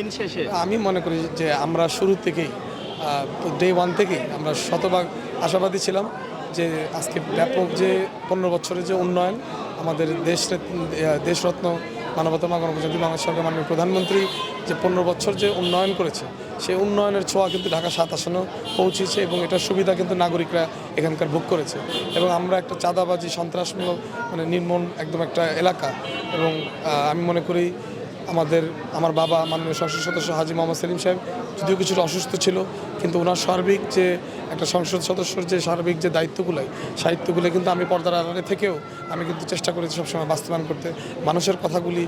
দিন শেষে? আমি মনে করি যে আমরা শুরু থেকেই ডে ওয়ান থেকেই আমরা শতভাগ আশাবাদী ছিলাম যে আজকে ব্যাপক যে পনেরো বছরের যে উন্নয়ন আমাদের দেশ দেশরত্ন মানবতা মাগণ প্রজাতি বাংলাদেশ সরকার মাননীয় প্রধানমন্ত্রী যে পনেরো বছর যে উন্নয়ন করেছে, সেই উন্নয়নের ছোঁয়া কিন্তু ঢাকা সাত আসনে পৌঁছেছে এবং এটার সুবিধা কিন্তু নাগরিকরা এখানকার ভোগ করেছে। এবং আমরা একটা চাঁদাবাজি, সন্ত্রাসমূলক মানে নির্মূল একদম একটা এলাকা। এবং আমি মনে করি আমাদের, আমার বাবা মাননীয় সংসদ সদস্য হাজি মোহাম্মদ সেলিম সাহেব যদিও কিছুটা অসুস্থ ছিল, কিন্তু ওনার সার্বিক যে একটা সংসদ সদস্যর যে সার্বিক যে দায়িত্বগুলো সাহিত্যগুলো কিন্তু আমি পর্দার আড়ালে থেকেও আমি কিন্তু চেষ্টা করেছি সবসময় বাস্তবায়ন করতে। মানুষের কথাগুলি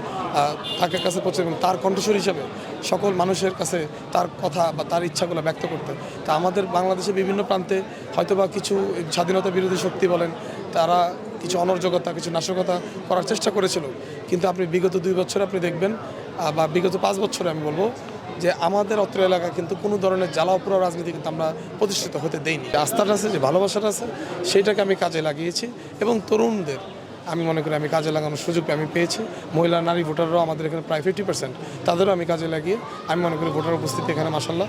তাকে কাছে পৌঁছে এবং তার কণ্ঠস্বর হিসাবে সকল মানুষের কাছে তার কথা বা তার ইচ্ছাগুলো ব্যক্ত করতে। তা আমাদের বাংলাদেশের বিভিন্ন প্রান্তে হয়তোবা কিছু স্বাধীনতা বিরোধী শক্তি বলেন, তারা কিছু অনর্জকতা কিছু নাশকতা করার চেষ্টা করেছিল। কিন্তু আপনি বিগত দুই বছরে আপনি দেখবেন বা বিগত পাঁচ বছরে আমি বলব, যে আমাদের অত্র এলাকা কিন্তু কোনো ধরনের জ্বালাওপোড়া রাজনীতি কিন্তু আমরা প্রতিষ্ঠিত হতে দেইনি। আস্থাটা আছে, যে ভালোবাসাটা আছে, সেইটাকে আমি কাজে লাগিয়েছি এবং তরুণদের আমি মনে করি আমি কাজে লাগানোর সুযোগ আমি পেয়েছি। মহিলা, নারী, ভোটাররাও আমাদের এখানে প্রায় ফিফটি পার্সেন্ট তাদেরও আমি কাজে লাগিয়ে, আমি মনে করি ভোটার উপস্থিতি এখানে মাসাল্লাহ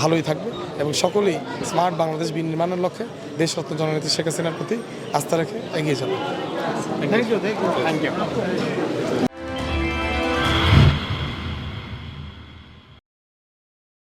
ভালোই থাকবে। এবং সকলেই স্মার্ট বাংলাদেশ বিনির্মাণের লক্ষ্যে দেশরত্ন জননেত্রী শেখ হাসিনার প্রতি আস্থা রেখে এগিয়ে যাবে থ্যাংক ইউ থ্যাংক ইউ